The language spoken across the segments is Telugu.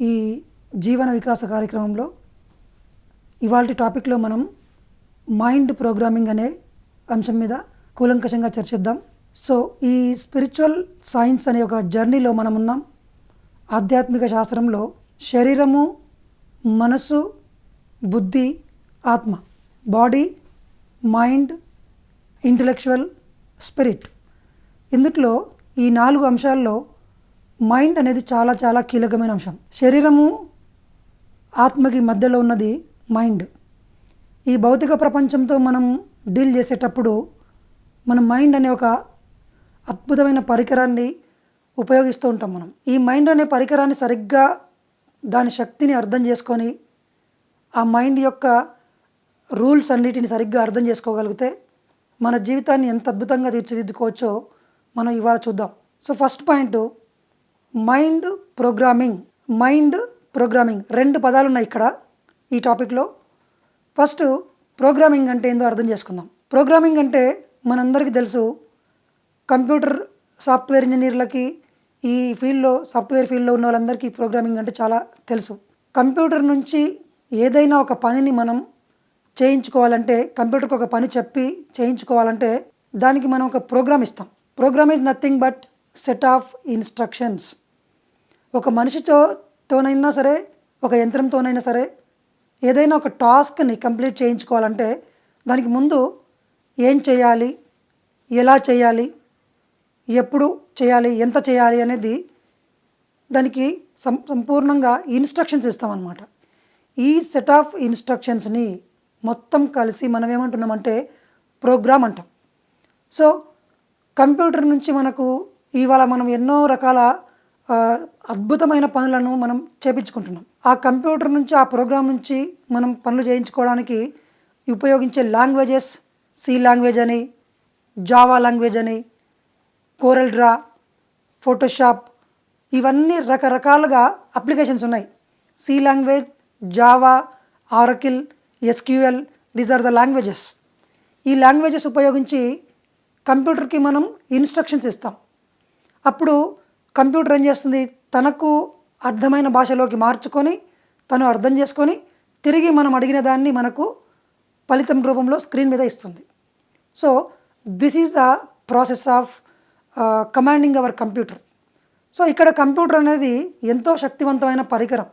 ఈ జీవన వికాస కార్యక్రమంలో ఇవాళ టాపిక్లో మనం మైండ్ ప్రోగ్రామింగ్ అనే అంశం మీద కూలంకషంగా చర్చిద్దాం. సో ఈ స్పిరిచువల్ సైన్స్ అనే ఒక జర్నీలో మనం ఉన్నాం. ఆధ్యాత్మిక శాస్త్రంలో శరీరము మనస్సు బుద్ధి ఆత్మ బాడీ మైండ్ ఇంటలెక్చువల్ స్పిరిట్. ఇందుట్లో ఈ నాలుగు అంశాల్లో మైండ్ అనేది చాలా చాలా కీలకమైన అంశం. శరీరము ఆత్మకి మధ్యలో ఉన్నది మైండ్. ఈ భౌతిక ప్రపంచంతో మనం డీల్ చేసేటప్పుడు మన మైండ్ అనే ఒక అద్భుతమైన పరికరాన్ని ఉపయోగిస్తూ ఉంటాం మనం. ఈ మైండ్ అనే పరికరాన్ని సరిగ్గా దాని శక్తిని అర్థం చేసుకొని ఆ మైండ్ యొక్క రూల్స్ అన్నిటిని సరిగ్గా అర్థం చేసుకోగలిగితే మన జీవితాన్ని ఎంత అద్భుతంగా తీర్చిదిద్దుకోవచ్చో మనం ఇవాళ చూద్దాం. So first point mind programming mind programming రెండు పదాలు ఉన్నాయి ఇక్కడ ఈ టాపిక్లో. ఫస్ట్ ప్రోగ్రామింగ్ అంటే ఏందో అర్థం చేసుకుందాం. ప్రోగ్రామింగ్ అంటే మనందరికీ తెలుసు కంప్యూటర్ సాఫ్ట్వేర్ ఇంజనీర్లకి ఈ ఫీల్డ్లో సాఫ్ట్వేర్ ఫీల్డ్లో ఉన్న వాళ్ళందరికీ ప్రోగ్రామింగ్ అంటే చాలా తెలుసు. కంప్యూటర్ నుంచి ఏదైనా ఒక పనిని మనం చేయించుకోవాలంటే కంప్యూటర్కి ఒక పని చెప్పి చేయించుకోవాలంటే దానికి మనం ఒక ప్రోగ్రామ్ ఇస్తాం. Program is nothing but set of instructions ఒక మనిషితో తోనైనా సరే ఒక యంత్రంతోనైనా సరే ఏదైనా ఒక టాస్క్ని కంప్లీట్ చేయించుకోవాలంటే దానికి ముందు ఏం చేయాలి ఎలా చేయాలి ఎప్పుడు చేయాలి ఎంత చేయాలి అనేది దానికి సం సంపూర్ణంగా ఇన్స్ట్రక్షన్స్ ఇస్తామన్నమాట. ఈ సెట్ ఆఫ్ ఇన్స్ట్రక్షన్స్ని మొత్తం కలిసి మనం ఏమంటున్నామంటే ప్రోగ్రామ్ అంటాం. సో కంప్యూటర్ నుంచి మనకు ఇవాళ మనం ఎన్నో రకాల అద్భుతమైన పనులను మనం చేపించుకుంటున్నాం. ఆ కంప్యూటర్ నుంచి ఆ ప్రోగ్రామ్ నుంచి మనం పనులు చేయించుకోవడానికి ఉపయోగించే లాంగ్వేజెస్ సి లాంగ్వేజ్ అని జావా లాంగ్వేజ్ అని కోరల్ డ్రా ఫోటోషాప్ ఇవన్నీ రకరకాలుగా అప్లికేషన్స్ ఉన్నాయి. C language Java Oracle SQL these are the languages ఈ లాంగ్వేజెస్ ఉపయోగించి కంప్యూటర్కి మనం ఇన్స్ట్రక్షన్స్ ఇస్తాం. అప్పుడు కంప్యూటర్ ఏం చేస్తుంది? తనకు అర్థమైన భాషలోకి మార్చుకొని తను అర్థం చేసుకొని తిరిగి మనం అడిగిన దాన్ని మనకు ఫలితం రూపంలో స్క్రీన్ మీద ఇస్తుంది. So this is the process of commanding our computer so ఇక్కడ కంప్యూటర్ అనేది ఎంతో శక్తివంతమైన పరికరం.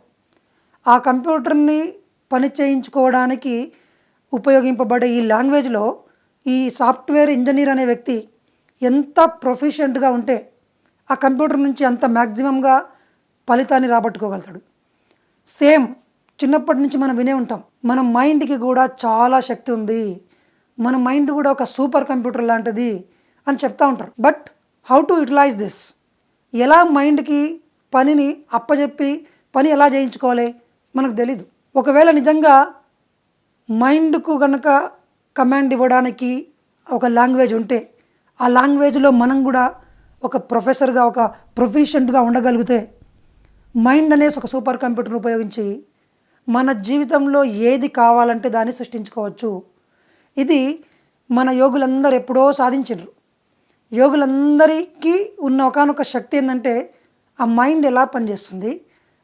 ఆ కంప్యూటర్ని పని చేయించుకోవడానికి ఉపయోగింపబడే ఈ లాంగ్వేజ్లో ఈ సాఫ్ట్వేర్ ఇంజనీర్ అనే వ్యక్తి ఎంత ప్రొఫిషియెంట్గా ఉంటే ఆ కంప్యూటర్ నుంచి అంత మ్యాక్సిమంగా ఫలితాన్ని రాబట్టుకోగలుగుతాడు. సేమ్ చిన్నప్పటి నుంచి మనం వినే ఉంటాం మన మైండ్కి కూడా చాలా శక్తి ఉంది మన మైండ్ కూడా ఒక సూపర్ కంప్యూటర్ లాంటిది అని చెప్తా ఉంటారు. But how to utilize this? ఎలా మైండ్కి పనిని అప్పచెప్పి పని ఎలా చేయించుకోవాలి? మనకు తెలీదు. ఒకవేళ నిజంగా మైండ్కు కనుక కమాండ్ ఇవ్వడానికి ఒక లాంగ్వేజ్ ఉంటే ఆ లాంగ్వేజ్లో మనం కూడా ఒక ప్రొఫెసర్గా ఒక ప్రొఫిషియంట్గా ఉండగలిగితే మైండ్ అనేసి ఒక సూపర్ కంప్యూటర్ ఉపయోగించి మన జీవితంలో ఏది కావాలంటే దాన్ని సృష్టించుకోవచ్చు. ఇది మన యోగులందరూ ఎప్పుడో సాధించరు యోగులందరికీ ఉన్న ఒకనొక శక్తి ఏంటంటే ఆ మైండ్ ఎలా పనిచేస్తుంది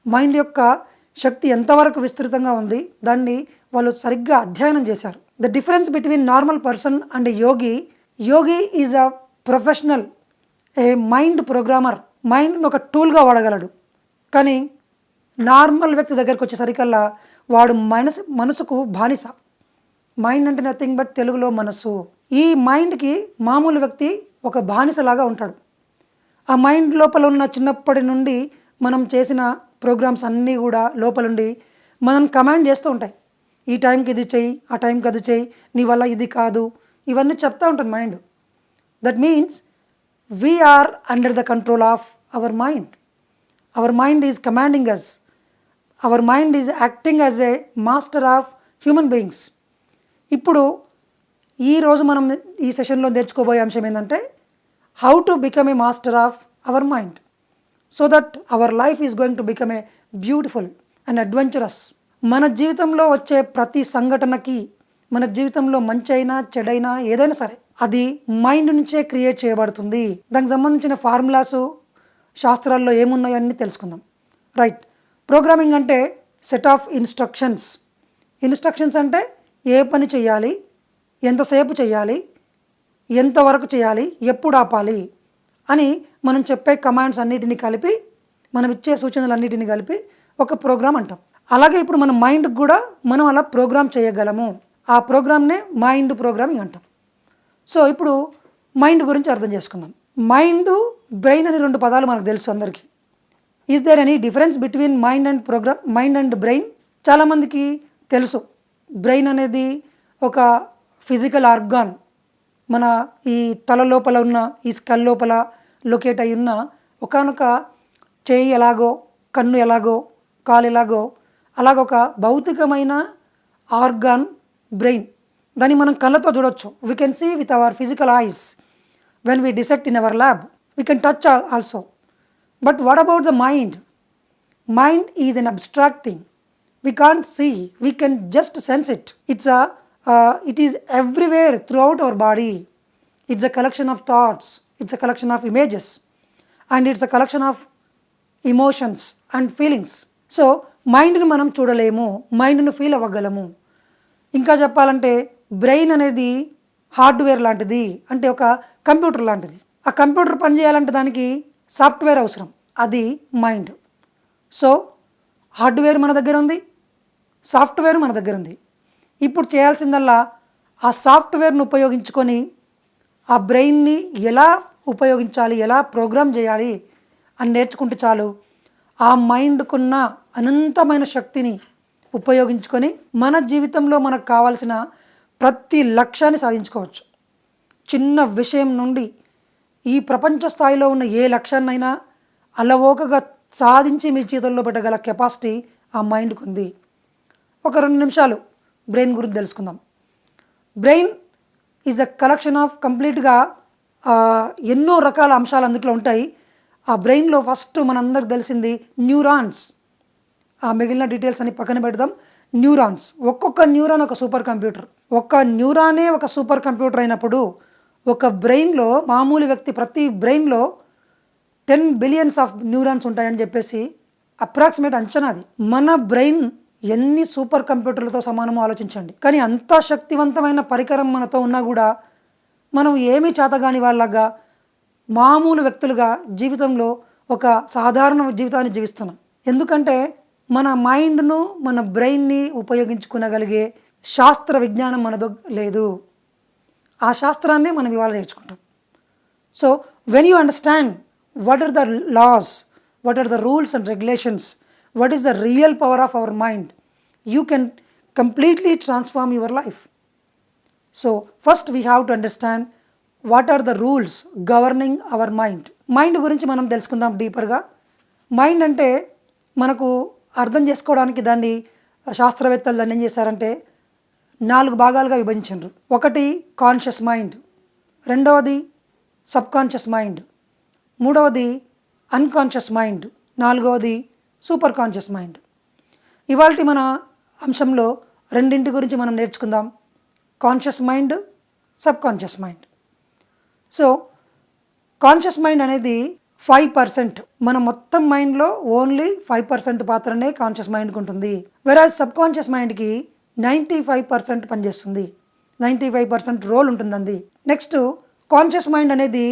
మైండ్ యొక్క శక్తి ఎంతవరకు విస్తృతంగా ఉంది దాన్ని వాళ్ళు సరిగ్గా అధ్యయనం చేశారు. The difference between normal person and yogi yogi is a professional a mind programmer మైండ్ని ఒక టూల్గా వాడగలడు. కానీ నార్మల్ వ్యక్తి దగ్గరికి వచ్చేసరికల్లా వాడు మనసు మనసుకు బానిస. మైండ్ అంటే నథింగ్ బట్ తెలుగులో మనస్సు. ఈ మైండ్కి మామూలు వ్యక్తి ఒక బానిసలాగా ఉంటాడు. ఆ మైండ్ లోపల ఉన్న చిన్నప్పటి నుండి మనం చేసిన ప్రోగ్రామ్స్ అన్నీ కూడా లోపలుండి మనం కమాండ్ చేస్తూ ఉంటాయి. ఈ టైంకి ఇది చెయ్యి ఆ టైంకి అది చెయ్యి నీ వల్ల ఇది కాదు. ఇవన్నీ చెప్తూ ఉంటుంది mind. That means we are under the control of our mind our mind is commanding us our mind is acting as a master of human beings ఇప్పుడు ఈరోజు మనం ఈ సెషన్లో నేర్చుకోబోయే అంశం ఏంటంటే how to become a master of our mind so that our life is going to become a beautiful and adventurous మన జీవితంలో వచ్చే ప్రతి సంఘటనకి మన జీవితంలో మంచి అయినా చెడైనా ఏదైనా సరే అది మైండ్ నుంచే క్రియేట్ చేయబడుతుంది. దానికి సంబంధించిన ఫార్ములాసు శాస్త్రాల్లో ఏమున్నాయో తెలుసుకుందాం. రైట్ ప్రోగ్రామింగ్ అంటే సెట్ ఆఫ్ ఇన్స్ట్రక్షన్స్ ఇన్స్ట్రక్షన్స్ అంటే ఏ పని చేయాలి ఎంతసేపు చేయాలి ఎంతవరకు చేయాలి ఎప్పుడు ఆపాలి అని మనం చెప్పే కమాండ్స్ అన్నిటిని కలిపి మనం ఇచ్చే సూచనలు అన్నిటిని కలిపి ఒక ప్రోగ్రామ్ అంటాం. అలాగే ఇప్పుడు మన మైండ్కి కూడా మనం అలా ప్రోగ్రామ్ చేయగలము. ఆ ప్రోగ్రామ్నే మైండ్ ప్రోగ్రామింగ్ అంటాం. సో ఇప్పుడు మైండ్ గురించి అర్థం చేసుకుందాం. మైండ్ బ్రెయిన్ అని రెండు పదాలు మనకు తెలుసు అందరికీ. Is there any difference between mind and program mind and brain చాలామందికి తెలుసు. బ్రెయిన్ అనేది ఒక ఫిజికల్ ఆర్గాన్ మన ఈ తల లోపల ఉన్న ఈ స్కల్ లోపల లొకేట్ అయి ఉన్న ఒకనొక చేయి ఎలాగో కన్ను ఎలాగో కాలు ఎలాగో అలాగొక భౌతికమైన ఆర్గాన్ బ్రెయిన్ దాన్ని మనం కళ్ళతో చూడొచ్చు. We can see with our physical eyes when we dissect in our lab we can touch also but what about the mind mind is an abstract thing we can't see we can just sense it it's a it is everywhere throughout our body it's a collection of thoughts it's a collection of images and it's a collection of emotions and feelings so మైండ్ను మనం చూడలేము. మైండ్ను ఫీల్ అవ్వగలము. ఇంకా చెప్పాలంటే బ్రెయిన్ అనేది హార్డ్వేర్ లాంటిది అంటే ఒక కంప్యూటర్ లాంటిది. ఆ కంప్యూటర్ పనిచేయాలంటే దానికి సాఫ్ట్వేర్ అవసరం. అది మైండ్. సో హార్డ్వేర్ మన దగ్గర ఉంది సాఫ్ట్వేర్ మన దగ్గర ఉంది. ఇప్పుడు చేయాల్సిందల్లా ఆ సాఫ్ట్వేర్ను ఉపయోగించుకొని ఆ బ్రెయిన్ని ఎలా ఉపయోగించాలి ఎలా ప్రోగ్రామ్ చేయాలి అని నేర్చుకుంటే చాలు ఆ మైండ్కున్న అనంతమైన శక్తిని ఉపయోగించుకొని మన జీవితంలో మనకు కావాల్సిన ప్రతి లక్ష్యాన్ని సాధించుకోవచ్చు. చిన్న విషయం నుండి ఈ ప్రపంచ స్థాయిలో ఉన్న ఏ లక్ష్యాన్నైనా అలవోకగా సాధించి మీ చేతుల్లో పెట్టగల కెపాసిటీ ఆ మైండ్కి ఉంది. ఒక రెండు నిమిషాలు బ్రెయిన్ గురించి తెలుసుకుందాం. Brain is a collection of కంప్లీట్గా ఎన్నో రకాల అంశాలు అందులో ఉంటాయి. ఆ బ్రెయిన్లో ఫస్ట్ మనందరికి తెలిసింది న్యూరాన్స్. ఆ మిగిలిన డీటెయిల్స్ అని పక్కన పెడదాం. న్యూరాన్స్. ఒక్కొక్క న్యూరాన్ ఒక సూపర్ కంప్యూటర్. ఒక న్యూరానే ఒక సూపర్ కంప్యూటర్ అయినప్పుడు ఒక బ్రెయిన్లో మామూలు వ్యక్తి ప్రతి బ్రెయిన్లో టెన్ బిలియన్స్ ఆఫ్ న్యూరాన్స్ ఉంటాయని చెప్పేసి అప్రాక్సిమేట్ అంచనా అది. మన బ్రెయిన్ ఎన్ని సూపర్ కంప్యూటర్లతో సమానమో ఆలోచించండి. కానీ అంత శక్తివంతమైన పరికరం మనతో ఉన్నా కూడా మనం ఏమీ చేతగాని వాళ్ళగా మామూలు వ్యక్తులుగా జీవితంలో ఒక సాధారణ జీవితాన్ని జీవిస్తున్నాం. ఎందుకంటే మన మైండ్ను మన బ్రెయిన్ని ఉపయోగించుకునగలిగే శాస్త్ర విజ్ఞానం మన లేదు ఆ శాస్త్రాన్నే మనం ఇవాళ నేర్చుకుంటాం so when you understand what are the laws what are the rules and regulations what is the real power of our mind you can completely transform your life so first we have to understand what are the rules governing our mind mind గురించి మనం తెలుసుకుందాం డీపర్గా మైండ్ అంటే మనకు అర్థం చేసుకోవడానికి దాన్ని శాస్త్రవేత్తలు దాన్ని ఏం చేశారంటే నాలుగు భాగాలుగా విభజించారు ఒకటి కాన్షియస్ మైండ్ రెండవది సబ్ కాన్షియస్ మైండ్ మూడవది అన్కాన్షియస్ మైండ్ నాలుగవది సూపర్ కాన్షియస్ మైండ్ ఇవాళ మన అంశంలో రెండింటి గురించి మనం నేర్చుకుందాం. Conscious mind subconscious mind so conscious mind అనేది ఫైవ్ పర్సెంట్ మన మొత్తం మైండ్లో ఓన్లీ ఫైవ్ పర్సెంట్ పాత్రనే కాన్షియస్ మైండ్కి ఉంటుంది వెరాజ్ సబ్ కాన్షియస్ మైండ్కి నైంటీ ఫైవ్ పర్సెంట్ పనిచేస్తుంది. నైంటీ ఫైవ్ పర్సెంట్ రోల్ ఉంటుందండి. నెక్స్ట్ కాన్షియస్ మైండ్ అనేది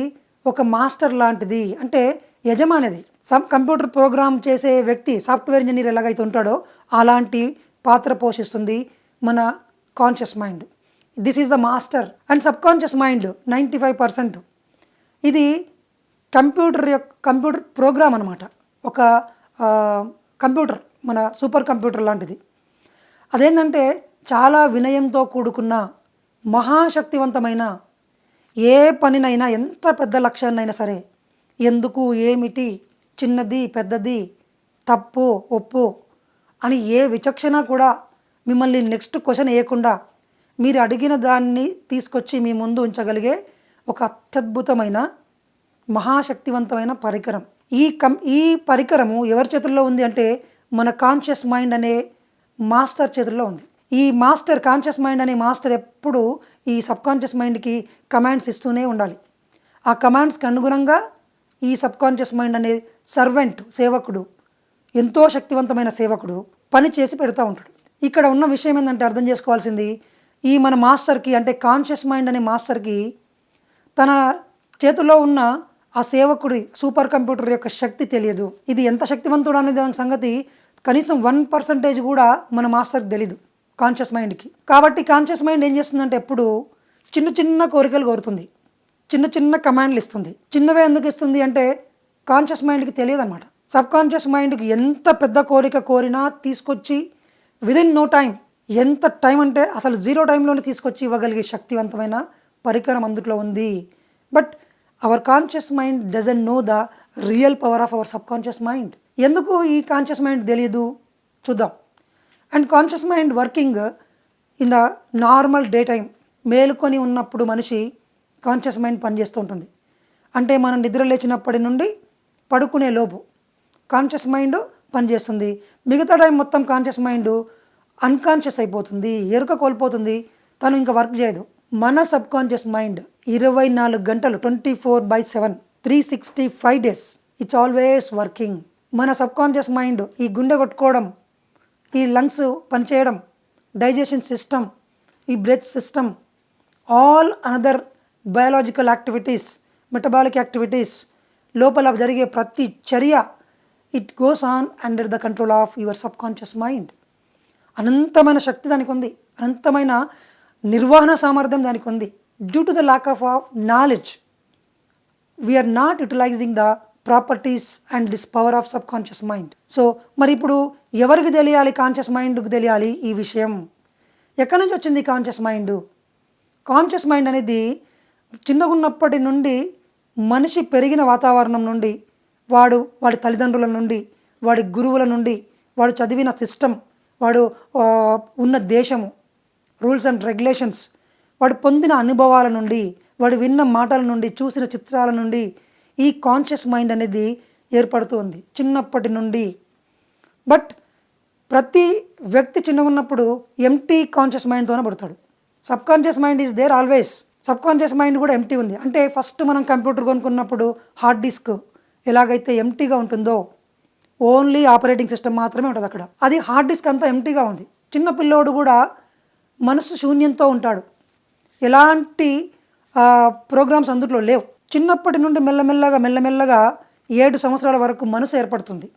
ఒక మాస్టర్ లాంటిది. అంటే యజమానిది. సబ్ కంప్యూటర్ ప్రోగ్రామ్ చేసే వ్యక్తి సాఫ్ట్వేర్ ఇంజనీర్ ఎలాగైతే ఉంటాడో అలాంటి పాత్ర పోషిస్తుంది మన conscious mind this is the master and subconscious mind ninety five percent. ఇది కంప్యూటర్ యొక్క కంప్యూటర్ ప్రోగ్రామ్ అనమాట ఒక కంప్యూటర్ మన సూపర్ కంప్యూటర్ లాంటిది. అదేంటంటే చాలా వినయంతో కూడుకున్న మహాశక్తివంతమైన ఏ పనినైనా ఎంత పెద్ద లక్ష్యాన్నైనా సరే ఎందుకు ఏమిటి చిన్నది పెద్దది తప్పు ఒప్పు అని ఏ విచక్షణ కూడా మిమ్మల్ని నెక్స్ట్ క్వశ్చన్ వేయకుండా మీరు అడిగిన దాన్ని తీసుకొచ్చి మీ ముందు ఉంచగలిగే ఒక అత్యద్భుతమైన మహాశక్తివంతమైన పరికరం. ఈ కం ఈ పరికరము ఎవరి చేతుల్లో ఉంది అంటే మన కాన్షియస్ మైండ్ అనే మాస్టర్ చేతుల్లో ఉంది. ఈ మాస్టర్ కాన్షియస్ మైండ్ అనే మాస్టర్ ఎప్పుడు ఈ సబ్ కాన్షియస్ మైండ్కి కమాండ్స్ ఇస్తూనే ఉండాలి. ఆ కమాండ్స్కి అనుగుణంగా ఈ సబ్ కాన్షియస్ మైండ్ అనే సర్వెంట్ సేవకుడు ఎంతో శక్తివంతమైన సేవకుడు పని చేసి పెడుతూ ఉంటాడు. ఇక్కడ ఉన్న విషయం ఏంటంటే అర్థం చేసుకోవాల్సింది ఈ మన మాస్టర్కి అంటే కాన్షియస్ మైండ్ అనే మాస్టర్కి తన చేతిలో ఉన్న ఆ సేవకుడి సూపర్ కంప్యూటర్ యొక్క శక్తి తెలియదు. ఇది ఎంత శక్తివంతుడు అనే దాని సంగతి కనీసం వన్ పర్సంటేజ్ కూడా మన మాస్టర్కి తెలీదు కాన్షియస్ మైండ్కి. కాబట్టి కాన్షియస్ మైండ్ ఏం చేస్తుందంటే ఎప్పుడు చిన్న చిన్న కోరికలు కోరుతుంది. చిన్న చిన్న కమాండ్లు ఇస్తుంది. చిన్నవే ఎందుకు ఇస్తుంది అంటే కాన్షియస్ మైండ్కి తెలియదు అనమాట సబ్ కాన్షియస్ మైండ్కి ఎంత పెద్ద కోరిక కోరినా తీసుకొచ్చి విదిన్ నో టైం ఎంత టైం అంటే అసలు జీరో టైంలోనే తీసుకొచ్చి ఇవ్వగలిగే శక్తివంతమైన పరికరం అందుట్లో ఉంది. But our conscious mind doesn't know the real power of our subconscious mind. ఎందుకు ఈ కాన్షియస్ మైండ్ తెలియదు చూద్దాం. And conscious mind working in the normal day time మేలుకొని ఉన్నప్పుడు మనిషి కాన్షియస్ మైండ్ పనిచేస్తూ ఉంటుంది. అంటే మనం నిద్ర లేచినప్పటి నుండి పడుకునే లోపు కాన్షియస్ మైండ్ పనిచేస్తుంది మిగతా టైం మొత్తం కాన్షియస్ మైండ్ అన్కాన్షియస్ అయిపోతుంది ఎరుక కోల్పోతుంది. తను ఇంకా వర్క్ చేయదు. మన సబ్ కాన్షియస్ మైండ్ ఇరవై నాలుగు గంటలు twenty four by seven three sixty five days it's always working మన సబ్ కాన్షియస్ మైండ్ ఈ గుండె కొట్టుకోవడం ఈ లంగ్స్ పనిచేయడం డైజెషన్ సిస్టమ్ ఈ breath system all another biological activities metabolic activities లోపల జరిగే ప్రతి చర్య it goes on under the control of your subconscious mind అనంతమైన శక్తి దానికి ఉంది అనంతమైన నిర్వహణ సామర్థ్యం దానికి ఉంది due to the lack of of knowledge we are not utilizing the properties and this power of subconscious mind. So మరి ఇప్పుడు ఎవరికి తెలియాలి కాన్షియస్ మైండ్కి తెలియాలి ఈ విషయం? ఎక్కడి నుంచి వచ్చింది కాన్షియస్ మైండ్? కాన్షియస్ మైండ్ అనేది చిన్నగా ఉన్నప్పటి నుండి మనిషి పెరిగిన వాతావరణం నుండి వాడు వాడి తల్లిదండ్రుల నుండి వాడి గురువుల నుండి వాడు చదివిన సిస్టమ్ వాడు ఉన్న దేశము రూల్స్ అండ్ రెగ్యులేషన్స్ వాడు పొందిన అనుభవాల నుండి వాడు విన్న మాటల నుండి చూసిన చిత్రాల నుండి ఈ కాన్షియస్ మైండ్ అనేది ఏర్పడుతూ ఉంది చిన్నప్పటి నుండి. బట్ ప్రతి వ్యక్తి చిన్నగా ఉన్నప్పుడు ఎంటీ కాన్షియస్ మైండ్తోనే పడతాడు. Subconscious mind is there always subconscious mind కూడా ఎంటీ ఉంది. అంటే ఫస్ట్ మనం కంప్యూటర్ కొనుక్కున్నప్పుడు హార్డ్ డిస్క్ ఎలాగైతే ఎంటీగా ఉంటుందో ఓన్లీ ఆపరేటింగ్ సిస్టమ్ మాత్రమే ఉంటుంది అక్కడ. అది హార్డ్ డిస్క్ అంతా ఎంటీగా ఉంది. చిన్న పిల్లోడు కూడా మనసు శూన్యంతో ఉంటాడు. ఎలాంటి ప్రోగ్రామ్స్ అందులో లేవు. చిన్నప్పటి నుండి మెల్లమెల్లగా మెల్లమెల్లగా ఏడు సంవత్సరాల వరకు మనసు ఏర్పడుతుంది.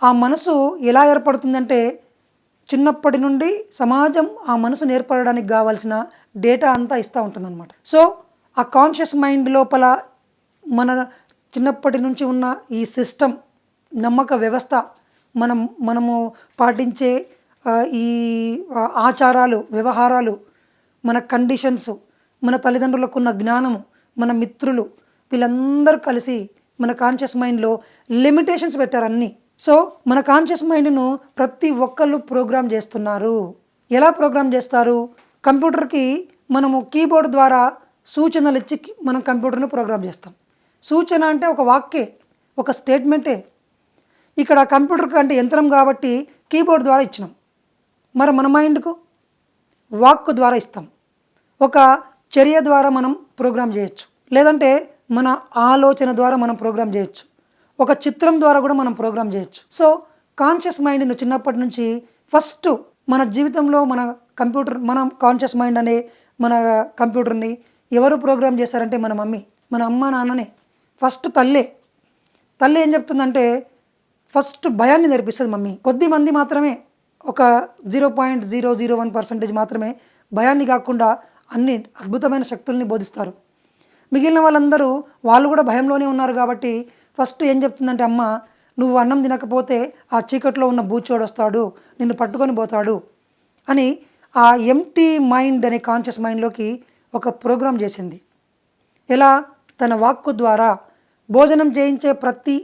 ఆ మనసు ఎలా ఏర్పడుతుందంటే చిన్నప్పటి నుండి సమాజం ఆ మనసును ఏర్పడడానికి కావాల్సిన డేటా అంతా ఇస్తూ ఉంటుందన్నమాట. సో ఆ కాన్షియస్ మైండ్ లోపల మన చిన్నప్పటి నుంచి ఉన్న ఈ సిస్టమ్ నమ్మక వ్యవస్థ మనం మనము పాటించే ఈ ఆచారాలు వ్యవహారాలు మన కండిషన్స్ మన తల్లిదండ్రులకు ఉన్న జ్ఞానము మన మిత్రులు వీళ్ళందరూ కలిసి మన కాన్షియస్ మైండ్లో లిమిటేషన్స్ పెట్టారు అన్నీ. సో మన కాన్షియస్ మైండ్ను ప్రతి ఒక్కళ్ళు ప్రోగ్రామ్ చేస్తున్నారు. ఎలా ప్రోగ్రామ్ చేస్తారు? కంప్యూటర్కి మనము కీబోర్డ్ ద్వారా సూచనలు ఇచ్చి మనం కంప్యూటర్ను ప్రోగ్రామ్ చేస్తాం. సూచన అంటే ఒక వాక్కే ఒక స్టేట్మెంటే ఇక్కడ కంప్యూటర్ అంటే యంత్రం కాబట్టి కీబోర్డ్ ద్వారా ఇచ్చినాం. మరి మన మైండ్కు వాక్ ద్వారా ఇస్తాం. ఒక చర్య ద్వారా మనం ప్రోగ్రామ్ చేయొచ్చు. లేదంటే మన ఆలోచన ద్వారా మనం ప్రోగ్రామ్ చేయొచ్చు. ఒక చిత్రం ద్వారా కూడా మనం ప్రోగ్రామ్ చేయొచ్చు. సో కాన్షియస్ మైండ్ను చిన్నప్పటి నుంచి ఫస్ట్ మన జీవితంలో మన కంప్యూటర్ మన కాన్షియస్ మైండ్ అనే మన కంప్యూటర్ని ఎవరు ప్రోగ్రామ్ చేశారంటే మన మమ్మీ మన అమ్మ నాన్ననే. ఫస్ట్ తల్లే. తల్లి ఏం చెప్తుందంటే ఫస్ట్ భయాన్ని నేర్పిస్తుంది మమ్మీ. కొద్ది మంది మాత్రమే ఒక zero point zero zero one percentage మాత్రమే భయాన్ని కాకుండా అన్ని అద్భుతమైన శక్తుల్ని బోధిస్తారు. మిగిలిన వాళ్ళందరూ వాళ్ళు కూడా భయంలోనే ఉన్నారు కాబట్టి ఫస్ట్ ఏం చెప్తుందంటే అమ్మ నువ్వు అన్నం తినకపోతే ఆ చీకట్లో ఉన్న బూచోడు వస్తాడు నిన్ను పట్టుకొని పోతాడు అని ఆ ఎంటీ మైండ్ అనే కాన్షియస్ మైండ్లోకి ఒక ప్రోగ్రామ్ చేసింది. ఎలా? తన వాక్కు ద్వారా భోజనం చేయించే ప్రతి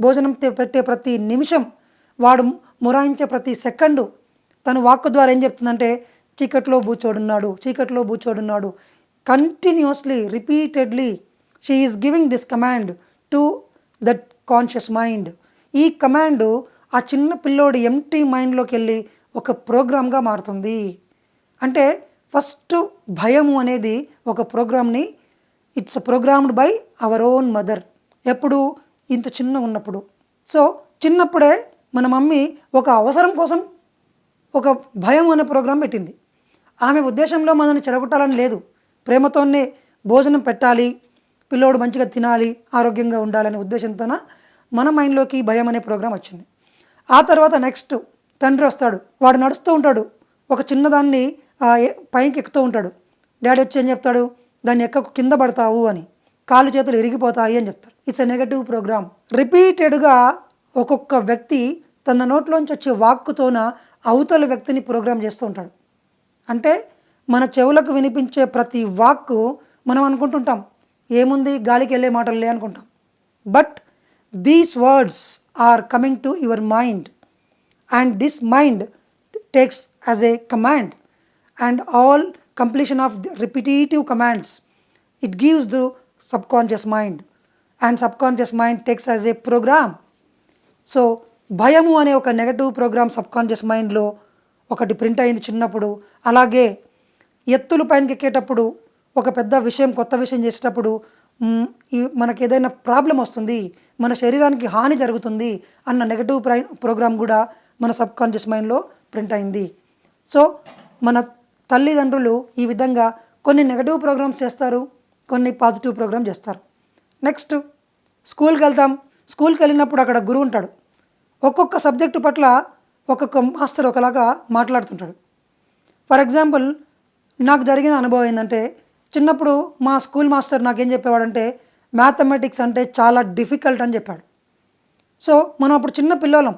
భోజనం పెట్టే ప్రతి నిమిషం వాడు మొరాయించే ప్రతి సెకండు తన వాక్కు ద్వారా ఏం చెప్తుందంటే చీకట్లో బూచోడున్నాడు చీకట్లో బూచోడున్నాడు. Continuously repeatedly she is giving this command to that conscious mind ఈ కమాండు ఆ చిన్న పిల్లోడి ఎంటీ మైండ్లోకి వెళ్ళి ఒక ప్రోగ్రామ్గా మారుతుంది. అంటే ఫస్ట్ భయము అనేది ఒక ప్రోగ్రామ్ని it's programmed by our own mother ఎప్పుడు? ఇంత చిన్న ఉన్నప్పుడు. సో చిన్నప్పుడే మన మమ్మీ ఒక అవసరం కోసం ఒక భయం అనే ప్రోగ్రాం పెట్టింది. ఆమె ఉద్దేశంలో మనల్ని చెడగొట్టాలని లేదు. ప్రేమతోనే భోజనం పెట్టాలి పిల్లోడు మంచిగా తినాలి ఆరోగ్యంగా ఉండాలనే ఉద్దేశంతోన మన మైండ్లోకి భయం అనే ప్రోగ్రాం వచ్చింది. ఆ తర్వాత నెక్స్ట్ తండ్రి వస్తాడు. వాడు నడుస్తూ ఉంటాడు. ఒక చిన్నదాన్ని పైకి ఎక్కుతూ ఉంటాడు. డాడీ వచ్చి ఏం చెప్తాడు? దాన్ని ఎక్కకు కింద పడతావు అని. కాళ్ళు చేతులు ఇరిగిపోతాయి అని చెప్తాడు. ఇట్స్ ఎ నెగటివ్ ప్రోగ్రామ్ రిపీటెడ్గా ఒక్కొక్క వ్యక్తి తన నోట్లోంచి వచ్చే వాక్కుతోన అవతల వ్యక్తిని ప్రోగ్రామ్ చేస్తూ ఉంటాడు. అంటే మన చెవులకు వినిపించే ప్రతి వాక్కు మనం అనుకుంటుంటాం ఏముంది? గాలికి వెళ్ళే మాటలే అనుకుంటాం. But these words are coming to your mind and this mind takes as a command and all completion of repetitive commands it it gives subconscious mind and sub subconscious mind takes as a program so భయము అనే ఒక నెగటివ్ ప్రోగ్రామ్ సబ్కాన్షియస్ మైండ్లో ఒకటి ప్రింట్ అయింది చిన్నప్పుడు. అలాగే ఎత్తులు పైనకి ఎక్కేటప్పుడు ఒక పెద్ద విషయం కొత్త విషయం చేసేటప్పుడు మనకు ఈ మనకి ఏదైనా ప్రాబ్లం వస్తుంది మన శరీరానికి హాని జరుగుతుంది అన్న నెగటివ్ ప్రై ప్రోగ్రామ్ కూడా మన సబ్ కాన్షియస్ మైండ్లో ప్రింట్ అయింది. సో మన తల్లిదండ్రులు ఈ విధంగా కొన్ని నెగటివ్ ప్రోగ్రామ్స్ చేస్తారు కొన్ని పాజిటివ్ ప్రోగ్రామ్ చేస్తారు. నెక్స్ట్ స్కూల్కి వెళ్తాం. స్కూల్కి వెళ్ళినప్పుడు అక్కడ గురువు ఉంటాడు. ఒక్కొక్క సబ్జెక్టు పట్ల ఒక్కొక్క మాస్టర్ ఒకలాగా మాట్లాడుతుంటాడు. ఫర్ ఎగ్జాంపుల్ నాకు జరిగిన అనుభవం ఏంటంటే చిన్నప్పుడు మా స్కూల్ మాస్టర్ నాకేం చెప్పేవాడంటే మ్యాథమెటిక్స్ అంటే చాలా డిఫికల్ట్ అని చెప్పాడు. సో మనం అప్పుడు చిన్న పిల్లలం.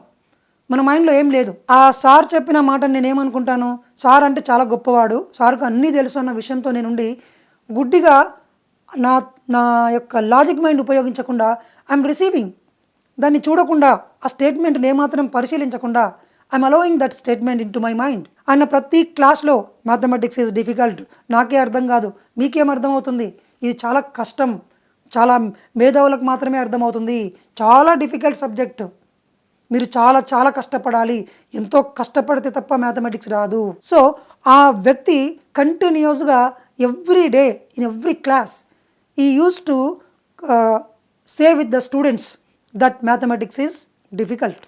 మన మైండ్లో ఏం లేదు. ఆ సార్ చెప్పిన మాట నేనేమనుకుంటాను? సార్ అంటే చాలా గొప్పవాడు. సార్కు అన్నీ తెలుసు అన్న విషయంతో నేనుండి గుడ్డిగా నా నా యొక్క లాజిక్ మైండ్ ఉపయోగించకుండా ఐఎమ్ రిసీవింగ్ దాన్ని చూడకుండా ఆ స్టేట్మెంట్ని ఏమాత్రం పరిశీలించకుండా I'm allowing that statement into my mind ఆయన ప్రతి క్లాస్లో మ్యాథమెటిక్స్ ఈజ్ డిఫికల్ట్ నాకే అర్థం కాదు. మీకేం అర్థమవుతుంది? ఇది చాలా కష్టం. చాలా మేధావులకు మాత్రమే అర్థమవుతుంది. చాలా డిఫికల్ట్ సబ్జెక్ట్ మీరు చాలా చాలా కష్టపడాలి. ఎంతో కష్టపడితే తప్ప మ్యాథమెటిక్స్ రాదు. సో ఆ వ్యక్తి కంటిన్యూస్గా every day in every class he use to say with the students that mathematics is difficult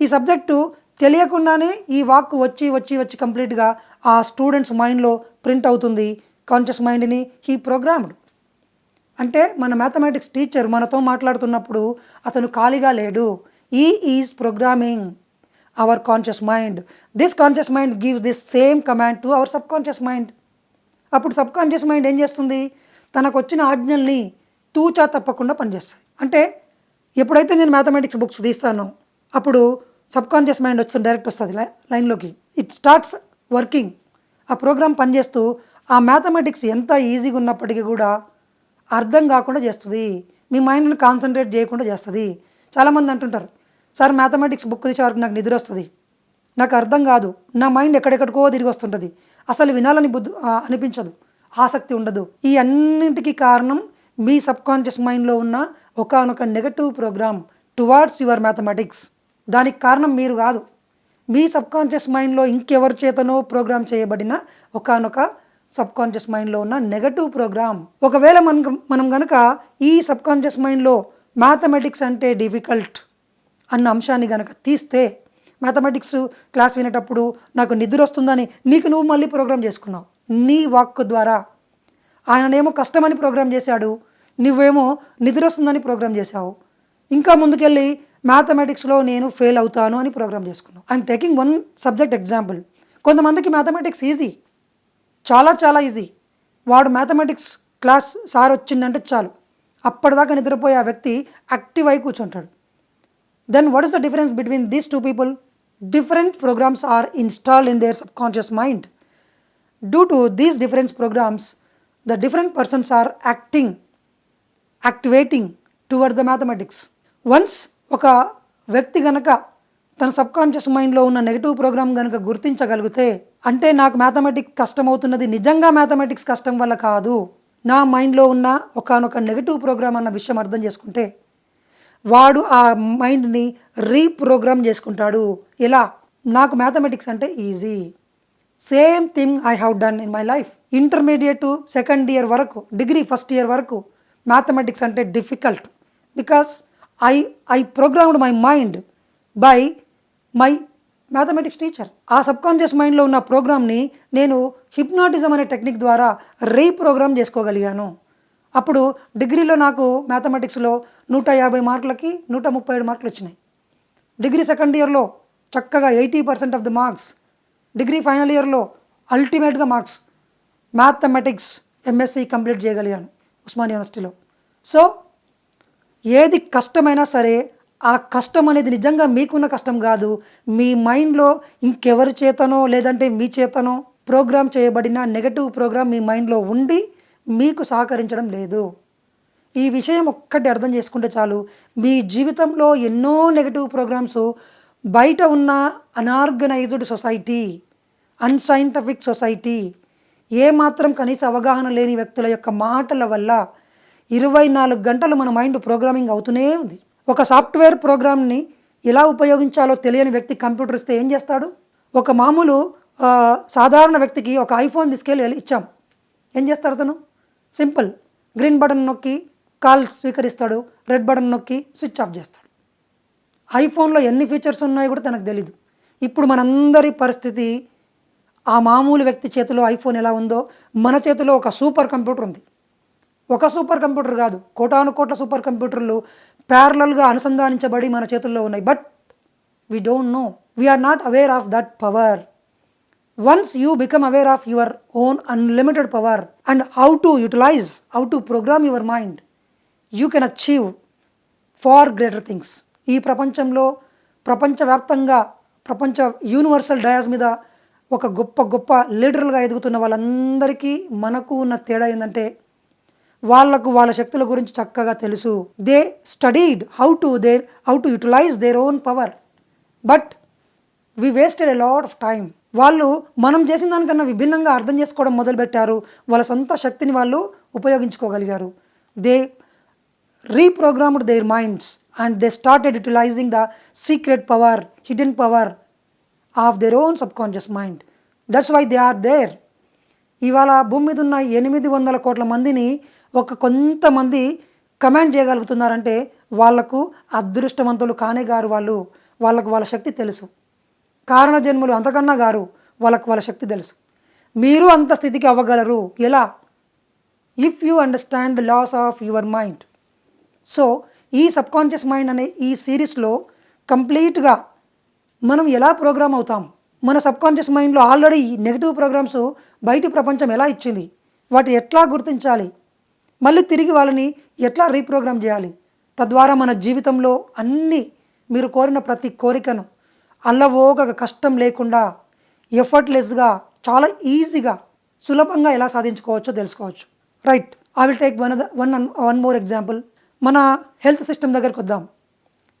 ఈ సబ్జెక్టు తెలియకుండానే ఈ వాక్ వచ్చి వచ్చి వచ్చి కంప్లీట్గా ఆ స్టూడెంట్స్ మైండ్లో ప్రింట్ అవుతుంది. కాన్షియస్ మైండ్ని హీ ప్రోగ్రామ్డ్. అంటే మన మ్యాథమెటిక్స్ టీచర్ మనతో మాట్లాడుతున్నప్పుడు అతను ఖాళీగా లేడు. He is programming our conscious mind this conscious mind gives this same command to our subconscious mind అప్పుడు సబ్ కాన్షియస్ మైండ్ ఏం చేస్తుంది? తనకు వచ్చిన ఆజ్ఞల్ని తూచా తప్పకుండా పనిచేస్తుంది అంటే ఎప్పుడైతే నేను మ్యాథమెటిక్స్ బుక్స్ తీస్తానో అప్పుడు సబ్కాన్షియస్ మైండ్ వస్తుంది డైరెక్ట్ వస్తుంది లైన్లోకి. ఇట్ స్టార్ట్స్ వర్కింగ్ ఆ ప్రోగ్రామ్ పనిచేస్తూ ఆ మ్యాథమెటిక్స్ ఎంత ఈజీగా ఉన్నప్పటికీ కూడా అర్థం కాకుండా చేస్తుంది. మీ మైండ్ని కాన్సన్ట్రేట్ చేయకుండా చేస్తుంది. చాలామంది అంటుంటారు సార్ మ్యాథమెటిక్స్ బుక్ తీసే వరకు నాకు నిద్ర వస్తుంది. నాకు అర్థం కాదు. నా మైండ్ ఎక్కడెక్కడికో తిరిగి వస్తుంటుంది అసలు వినాలని బుద్ధి అనిపించదు. ఆసక్తి ఉండదు. ఈ అన్నింటికి కారణం మీ సబ్కాన్షియస్ మైండ్లో ఉన్న ఒకనొక negative program towards your mathematics దానికి కారణం మీరు కాదు. మీ సబ్కాన్షియస్ మైండ్లో ఇంకెవరి చేతనో ప్రోగ్రామ్ చేయబడిన ఒకనొక సబ్కాన్షియస్ మైండ్లో ఉన్న నెగటివ్ ప్రోగ్రామ్. ఒకవేళ మనం మనం కనుక ఈ సబ్కాన్షియస్ మైండ్లో మ్యాథమెటిక్స్ అంటే డిఫికల్ట్ అన్న అంశాన్ని కనుక తీస్తే మ్యాథమెటిక్స్ క్లాస్ వినేటప్పుడు నాకు నిద్ర వస్తుందని నీకు నువ్వు మళ్ళీ ప్రోగ్రామ్ చేసుకున్నావు. నీ వాక్ ద్వారా. ఆయననేమో కష్టమని ప్రోగ్రామ్ చేశాడు నువ్వేమో నిద్ర వస్తుందని ప్రోగ్రామ్ చేశావు. ఇంకా ముందుకెళ్ళి మ్యాథమెటిక్స్లో నేను ఫెయిల్ అవుతాను అని ప్రోగ్రామ్ చేసుకున్నాను and taking one subject example కొంతమందికి మ్యాథమెటిక్స్ ఈజీ చాలా చాలా ఈజీ వాడు మ్యాథమెటిక్స్ క్లాస్ సార్ వచ్చిందంటే చాలు. అప్పటిదాకా నిద్రపోయే ఆ వ్యక్తి యాక్టివ్ అయి కూర్చుంటాడు. Then what is the difference between these two people different programs are install in their subconscious mind due to these different programs the different persons are acting activating toward the mathematics once ఒక వ్యక్తి గనక తన సబ్కాన్షియస్ మైండ్లో ఉన్న నెగిటివ్ ప్రోగ్రామ్ కనుక గుర్తించగలిగితే అంటే నాకు మ్యాథమెటిక్స్ కష్టం అవుతున్నది నిజంగా మ్యాథమెటిక్స్ కష్టం వల్ల కాదు నా మైండ్లో ఉన్న ఒకనొక నెగిటివ్ ప్రోగ్రామ్ అన్న విషయం అర్థం చేసుకుంటే వాడు ఆ మైండ్ని రీప్రోగ్రామ్ చేసుకుంటాడు. ఎలా? నాకు మ్యాథమెటిక్స్ అంటే easy. Same thing I have done in my life. Intermediate second year వరకు డిగ్రీ ఫస్ట్ ఇయర్ వరకు మ్యాథమెటిక్స్ అంటే difficult. Because I I programmed my mind by my mathematics teacher ఆ సబ్కాన్షియస్ మైండ్లో ఉన్న ప్రోగ్రామ్ని నేను హిప్నాటిజం అనే టెక్నిక్ ద్వారా రీప్రోగ్రామ్ చేసుకోగలిగాను. అప్పుడు డిగ్రీలో నాకు మ్యాథమెటిక్స్లో నూట యాభై మార్కులకి నూట ముప్పై ఏడు మార్కులు వచ్చినాయి. డిగ్రీ సెకండ్ ఇయర్లో చక్కగా eighty percent of the marks. Degree final ఇయర్లో అల్టిమేట్గా మార్క్స్. మ్యాథమెటిక్స్ ఎంఎస్సి కంప్లీట్ చేయగలిగాను ఉస్మాన్ యూనివర్సిటీలో సో ఏది కష్టమైనా సరే ఆ కష్టం అనేది నిజంగా మీకున్న కష్టం కాదు. మీ మైండ్లో ఇంకెవరి చేతనో లేదంటే మీ చేతనో ప్రోగ్రామ్ చేయబడిన నెగటివ్ ప్రోగ్రామ్ మీ మైండ్లో ఉండి మీకు సహకరించడం లేదు. ఈ విషయం ఒక్కటి అర్థం చేసుకుంటే చాలు. మీ జీవితంలో ఎన్నో నెగటివ్ ప్రోగ్రామ్స్ బయట ఉన్న అనార్గనైజ్డ్ సొసైటీ అన్సైంటిఫిక్ సొసైటీ ఏమాత్రం కనీస అవగాహన లేని వ్యక్తుల యొక్క మాటల వల్ల ఇరవై నాలుగు గంటలు మన మైండ్ ప్రోగ్రామింగ్ అవుతూనే ఉంది. ఒక సాఫ్ట్వేర్ ప్రోగ్రామ్ని ఎలా ఉపయోగించాలో తెలియని వ్యక్తి కంప్యూటర్ ఇస్తే ఏం చేస్తాడు? ఒక మామూలు సాధారణ వ్యక్తికి ఒక ఐఫోన్ తీసుకెళ్ళి ఇచ్చాం? ఏం చేస్తాడు అతను? సింపుల్. గ్రీన్ బటన్ నొక్కి కాల్ స్వీకరిస్తాడు రెడ్ బటన్ నొక్కి స్విచ్ ఆఫ్ చేస్తాడు. ఐఫోన్లో ఎన్ని ఫీచర్స్ ఉన్నాయో కూడా తనకు తెలీదు. ఇప్పుడు మనందరి పరిస్థితి ఆ మామూలు వ్యక్తి చేతిలో ఐఫోన్ ఎలా ఉందో మన చేతిలో ఒక సూపర్ కంప్యూటర్ ఉంది. ఒక సూపర్ కంప్యూటర్ కాదు కోటాను కోట్ల సూపర్ కంప్యూటర్లు ప్యారలల్గా అనుసంధానించబడి మన చేతుల్లో ఉన్నాయి. But we don't know we are not aware of that power once you become aware of your own unlimited power and how to utilize how to program your mind you can achieve far greater things ఈ ప్రపంచంలో ప్రపంచవ్యాప్తంగా ప్రపంచ యూనివర్సల్ డయాస్ మీద ఒక గొప్ప గొప్ప లీడర్లుగా ఎదుగుతున్న వాళ్ళందరికీ మనకు ఉన్న తేడా ఏంటంటే వాళ్ళకు వాళ్ళ శక్తుల గురించి చక్కగా తెలుసు. They studied how to their how to utilize their own power but we wasted a lot of time వాళ్ళు మనం చేసిన దానికన్నా విభిన్నంగా అర్థం చేసుకోవడం మొదలుపెట్టారు. వాళ్ళ సొంత శక్తిని వాళ్ళు ఉపయోగించుకోగలిగారు. They reprogrammed their minds and they started utilizing the secret power hidden power of their own subconscious mind that's why they are there ఇవాళ భూమి మీద ఉన్న ఎనిమిది వందల కోట్ల మందిని ఒక కొంతమంది కమాండ్ చేయగలుగుతున్నారంటే వాళ్ళకు అదృష్టవంతులు కానే గారు వాళ్ళు. వాళ్ళకు వాళ్ళ శక్తి తెలుసు. కారణ జన్మలు అంతకన్నా గారు వాళ్ళకు వాళ్ళ శక్తి తెలుసు. మీరు అంత స్థితికి అవ్వగలరు. ఎలా? If you understand the laws of your mind so ఈ సబ్కాన్షియస్ మైండ్ అనే ఈ సిరీస్లో కంప్లీట్గా మనం ఎలా ప్రోగ్రామ్ అవుతాం? మన సబ్కాన్షియస్ మైండ్లో ఆల్రెడీ నెగిటివ్ ప్రోగ్రామ్స్ బయటి ప్రపంచం ఎలా ఇచ్చింది? వాటి ఎట్లా గుర్తించాలి? మళ్ళీ తిరిగి వాళ్ళని ఎట్లా రీప్రోగ్రామ్ చేయాలి? తద్వారా మన జీవితంలో అన్నీ మీరు కోరిన ప్రతి కోరికను అల్లవోగ కష్టం లేకుండా ఎఫర్ట్లెస్గా చాలా ఈజీగా సులభంగా ఎలా సాధించుకోవచ్చో తెలుసుకోవచ్చు. Right I will take one one one more example మన హెల్త్ సిస్టమ్ దగ్గరకు వద్దాం.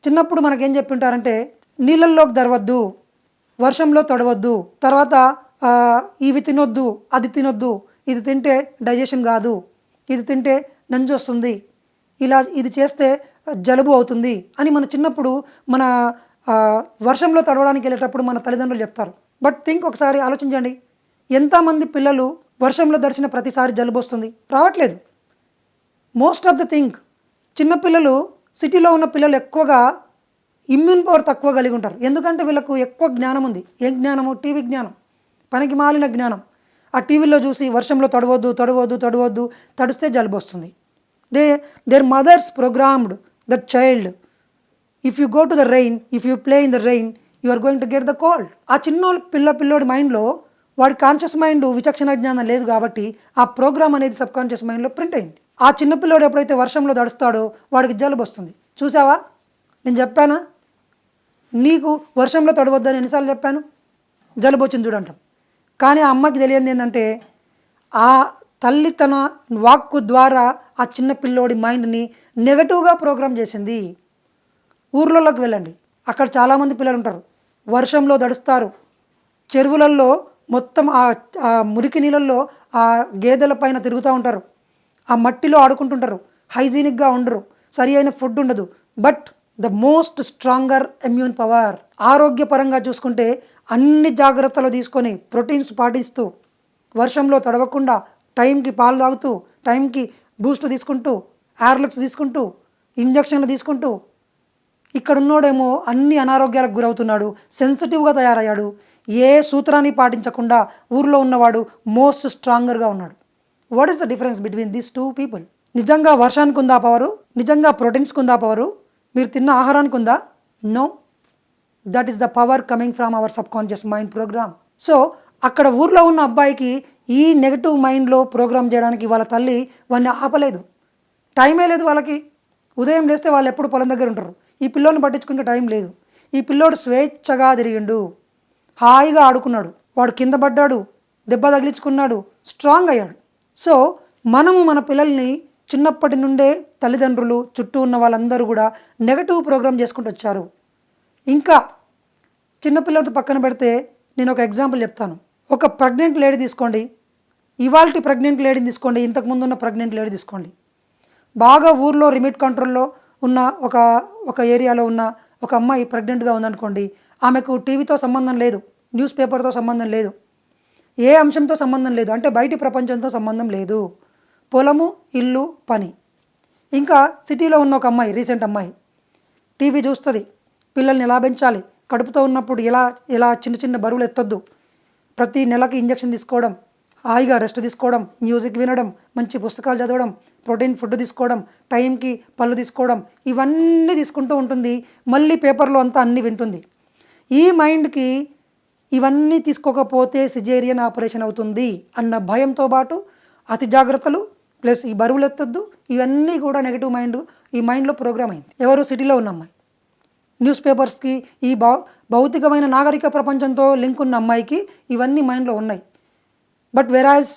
చిన్నప్పుడు మనకేం చెప్పి ఉంటారంటే నీళ్ళల్లోకి దరవద్దు వర్షంలో తడవద్దు తర్వాత ఇవి తినొద్దు అది తినొద్దు ఇది తింటే డైజెషన్ కాదు ఇది తింటే నంజు వస్తుంది. ఇలా ఇది చేస్తే జలుబు అవుతుంది అని మన చిన్నప్పుడు మన వర్షంలో తడవడానికి వెళ్ళేటప్పుడు మన తల్లిదండ్రులు చెప్తారు. బట్ థింక్ ఒకసారి ఆలోచించండి. ఎంతమంది పిల్లలు వర్షంలో దర్శన ప్రతిసారి జలుబు వస్తుంది? రావట్లేదు. మోస్ట్ ఆఫ్ ద థింక్ చిన్నపిల్లలు సిటీలో ఉన్న పిల్లలు ఎక్కువగా ఇమ్యూన్ పవర్ తక్కువ కలిగి ఉంటారు. ఎందుకంటే వీళ్ళకు ఎక్కువ జ్ఞానం ఉంది. ఏం జ్ఞానము? టీవీ జ్ఞానం. పనికి మాలిన జ్ఞానం. ఆ టీవీలో చూసి వర్షంలో తడవద్దు తడవద్దు తడవద్దు తడిస్తే జలుబు వస్తుంది. They their mothers programmed that child. If you go to the rain if you play in the rain you are going to get the cold ఆ చిన్న పిల్ల పిల్లోడి మైండ్లో వాడి కాన్షియస్ మైండ్ విచక్షణ జ్ఞానం లేదు కాబట్టి ఆ ప్రోగ్రామ్ అనేది సబ్ కాన్షియస్ మైండ్లో ప్రింట్ అయింది. ఆ చిన్న పిల్లోడు ఎప్పుడైతే వర్షంలో తడుస్తాడో వాడికి జలుబు వస్తుంది. చూసావా నేను చెప్పానా? నీకు వర్షంలో తడవద్దని ఎన్నిసార్లు చెప్పాను? జలుబు వచ్చింది చూడంటాం. కానీ ఆ అమ్మకి తెలియంది ఏంటంటే ఆ తల్లి తన వాక్కు ద్వారా ఆ చిన్న పిల్లోడి మైండ్ని నెగటివ్గా ప్రోగ్రామ్ చేసింది. ఊర్లలోకి వెళ్ళండి. అక్కడ చాలామంది పిల్లలు ఉంటారు. వర్షంలో దడుస్తారు చెరువులలో మొత్తం ఆ ఆ మురికి నీళ్ళల్లో ఆ గేదెల పైన తిరుగుతూ ఉంటారు. ఆ మట్టిలో ఆడుకుంటుంటారు. హైజీనిక్గా ఉండరు. సరి అయిన ఫుడ్ ఉండదు. But the most stronger immune power. ఆరోగ్యపరంగా చూసుకుంటే అన్ని జాగ్రత్తలు తీసుకొని ప్రోటీన్స్ పాటిస్తూ వర్షంలో తడవకుండా టైంకి పాలు తాగుతూ టైంకి బూస్ట్ తీసుకుంటూ యార్లిక్స్ తీసుకుంటూ ఇంజక్షన్లు తీసుకుంటూ ఇక్కడ ఉన్నోడేమో అన్ని అనారోగ్యాలకు గురవుతున్నాడు సెన్సిటివ్గా తయారయ్యాడు. ఏ సూత్రాన్ని పాటించకుండా ఊర్లో ఉన్నవాడు మోస్ట్ స్ట్రాంగర్గా ఉన్నాడు. What is the difference between these two people? నిజంగా వర్షానికి ఉందా పవరు? నిజంగా ప్రోటీన్స్కి ఉందా పవరు? మీరు తిన్న ఆహారానికి ఉందా? No that is the power coming from our subconscious mind program so అక్కడ ఊర్లో ఉన్న అబ్బాయికి ఈ నెగటివ్ మైండ్లో ప్రోగ్రామ్ చేయడానికి వాళ్ళ తల్లి వాడిని ఆపలేదు. టైమే లేదు వాళ్ళకి. ఉదయం లేస్తే వాళ్ళు ఎప్పుడు పొలం దగ్గర ఉంటారు. ఈ పిల్లోని పట్టించుకునే టైం లేదు. ఈ పిల్లోడు స్వేచ్ఛగా తిరిగిండు. హాయిగా ఆడుకున్నాడు. వాడు కింద పడ్డాడు. దెబ్బ తగిలించుకున్నాడు. స్ట్రాంగ్ అయ్యాడు. సో మనము మన పిల్లల్ని చిన్నప్పటి నుండే తల్లిదండ్రులు చుట్టూ ఉన్న వాళ్ళందరూ కూడా నెగటివ్ ప్రోగ్రామ్ చేసుకుంటూ వచ్చారు. ఇంకా చిన్నపిల్లలతో పక్కన పెడితే నేను ఒక ఎగ్జాంపుల్ చెప్తాను. ఒక ప్రెగ్నెంట్ లేడీ తీసుకోండి. ఇవాల్టి ప్రెగ్నెంట్ లేడీని తీసుకోండి. ఇంతకుముందు ఉన్న ప్రెగ్నెంట్ లేడీ తీసుకోండి. బాగా ఊర్లో రిమిట్ కంట్రోల్లో ఉన్న ఒక ఒక ఏరియాలో ఉన్న ఒక అమ్మాయి ప్రెగ్నెంట్గా ఉందనుకోండి ఆమెకు టీవీతో సంబంధం లేదు న్యూస్ పేపర్తో సంబంధం లేదు ఏ అంశంతో సంబంధం లేదు అంటే బయటి ప్రపంచంతో సంబంధం లేదు. పొలము ఇల్లు పని. ఇంకా సిటీలో ఉన్న ఒక అమ్మాయి రీసెంట్ అమ్మాయి. టీవీ చూస్తుంది. పిల్లల్ని ఎలా పెంచాలి? కడుపుతో ఉన్నప్పుడు ఎలా ఎలా చిన్న చిన్న బరువులు ఎత్తొద్దు? ప్రతి నెలకి ఇంజక్షన్ తీసుకోవడం హాయిగా రెస్ట్ తీసుకోవడం మ్యూజిక్ వినడం మంచి పుస్తకాలు చదవడం ప్రోటీన్ ఫుడ్ తీసుకోవడం టైంకి పళ్ళు తీసుకోవడం ఇవన్నీ తీసుకుంటూ ఉంటుంది. మళ్ళీ పేపర్లో అంతా అన్నీ వింటుంది. ఈ మైండ్కి ఇవన్నీ తీసుకోకపోతే సిజేరియన్ ఆపరేషన్ అవుతుంది అన్న భయంతో పాటు అతి జాగ్రత్తలు ప్లస్ ఈ బరువులు ఎత్తొద్దు ఇవన్నీ కూడా నెగిటివ్ మైండ్ ఈ మైండ్లో ప్రోగ్రామ్ అయింది. ఎవరు సిటీలో ఉన్న అమ్మాయి? న్యూస్ పేపర్స్కి ఈ భౌ భౌతికమైన నాగరిక ప్రపంచంతో లింక్ ఉన్న అమ్మాయికి ఇవన్నీ మైండ్లో ఉన్నాయి. బట్ వెరాజ్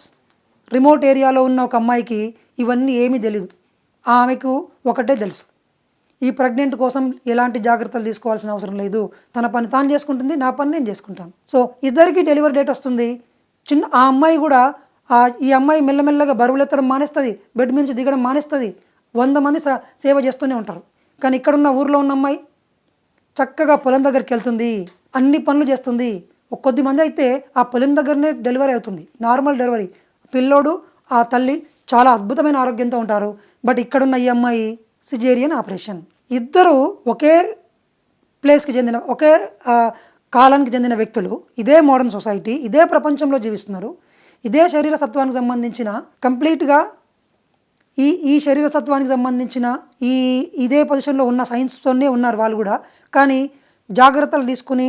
రిమోట్ ఏరియాలో ఉన్న ఒక అమ్మాయికి ఇవన్నీ ఏమీ తెలియదు ఆమెకు ఒకటే తెలుసు. ఈ ప్రెగ్నెంట్ కోసం ఎలాంటి జాగ్రత్తలు తీసుకోవాల్సిన అవసరం లేదు. తన పని తాను చేసుకుంటుంది నా పని నేను చేసుకుంటాను. సో ఇద్దరికి డెలివరీ డేట్ వస్తుంది. చిన్న ఆ అమ్మాయి కూడా ఈ అమ్మాయి మెల్లమెల్లగా బరువులు ఎత్తడం మానేస్తుంది బెడ్ నుంచి దిగడం మానేస్తుంది. వంద మంది స- సేవ చేస్తూనే ఉంటారు. కానీ ఇక్కడున్న ఊర్లో ఉన్న అమ్మాయి చక్కగా పొలం దగ్గరికి వెళ్తుంది అన్ని పనులు చేస్తుంది. ఒక కొద్ది మంది అయితే ఆ పొలం దగ్గరనే డెలివరీ అవుతుంది నార్మల్ డెలివరీ. పిల్లోడు ఆ తల్లి చాలా అద్భుతమైన ఆరోగ్యంతో ఉంటారు. బట్ ఇక్కడున్న ఈ అమ్మాయి సిజేరియన్ ఆపరేషన్. ఇద్దరు ఒకే ప్లేస్కి చెందిన ఒకే కాలానికి చెందిన వ్యక్తులు. ఇదే మోడర్న్ సొసైటీ ఇదే ప్రపంచంలో జీవిస్తున్నారు. ఇదే శరీర సత్వానికి సంబంధించిన కంప్లీట్గా ఈ ఈ శరీర సత్వానికి సంబంధించిన ఈ ఇదే పొజిషన్లో ఉన్న సైన్స్తోనే ఉన్నారు వాళ్ళు కూడా. కానీ జాగ్రత్తలు తీసుకుని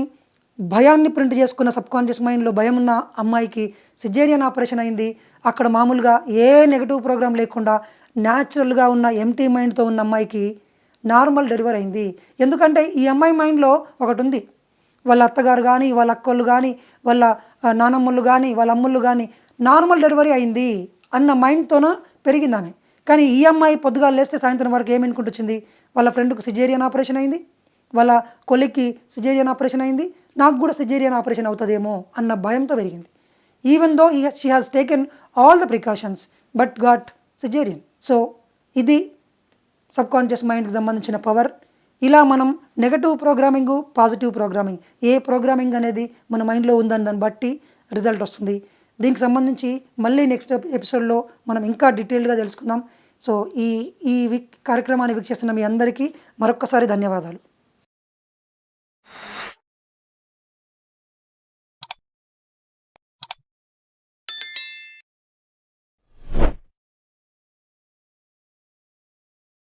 భయాన్ని ప్రింట్ చేసుకున్న సబ్ కాన్షియస్ మైండ్లో భయం ఉన్న అమ్మాయికి సిజేరియన్ ఆపరేషన్ అయింది. అక్కడ మామూలుగా ఏ నెగిటివ్ ప్రోగ్రామ్ లేకుండా న్యాచురల్గా ఉన్న ఎంటీ మైండ్తో ఉన్న అమ్మాయికి నార్మల్ డెలివరీ అయింది. ఎందుకంటే ఈ అమ్మాయి మైండ్లో ఒకటి ఉంది. వాళ్ళ అత్తగారు కానీ వాళ్ళ అక్కళ్ళు కానీ వాళ్ళ నానమ్మళ్ళు కానీ వాళ్ళ అమ్ముళ్ళు కానీ నార్మల్ డెలివరీ అయింది అన్న మైండ్తోన పెరిగింది ఆమె కానీ ఈ అమ్మాయి పొద్దుగాలు లేస్తే సాయంత్రం వరకు ఏమనుకుంటుంది వాళ్ళ ఫ్రెండ్కు సిజేరియన్ ఆపరేషన్ అయింది? వాళ్ళ కొలిక్కి సిజేరియన్ ఆపరేషన్ అయింది? నాకు కూడా సిజేరియన్ ఆపరేషన్ అవుతుందేమో అన్న భయంతో పెరిగింది. Even though she has taken all the precautions but got caesarean. So ఇది సబ్ కాన్షియస్ మైండ్కి సంబంధించిన పవర్. ఇలా మనం నెగటివ్ ప్రోగ్రామింగ్ పాజిటివ్ ప్రోగ్రామింగ్ ఏ ప్రోగ్రామింగ్ అనేది మన మైండ్లో ఉందని దాన్ని బట్టి రిజల్ట్ వస్తుంది. దీనికి సంబంధించి మళ్ళీ నెక్స్ట్ ఎపిసోడ్లో మనం ఇంకా డీటెయిల్డ్గా తెలుసుకుందాం. సో ఈ ఈ వీక్ కార్యక్రమాన్ని వీక్షిస్తున్న మీ అందరికీ మరొక్కసారి ధన్యవాదాలు.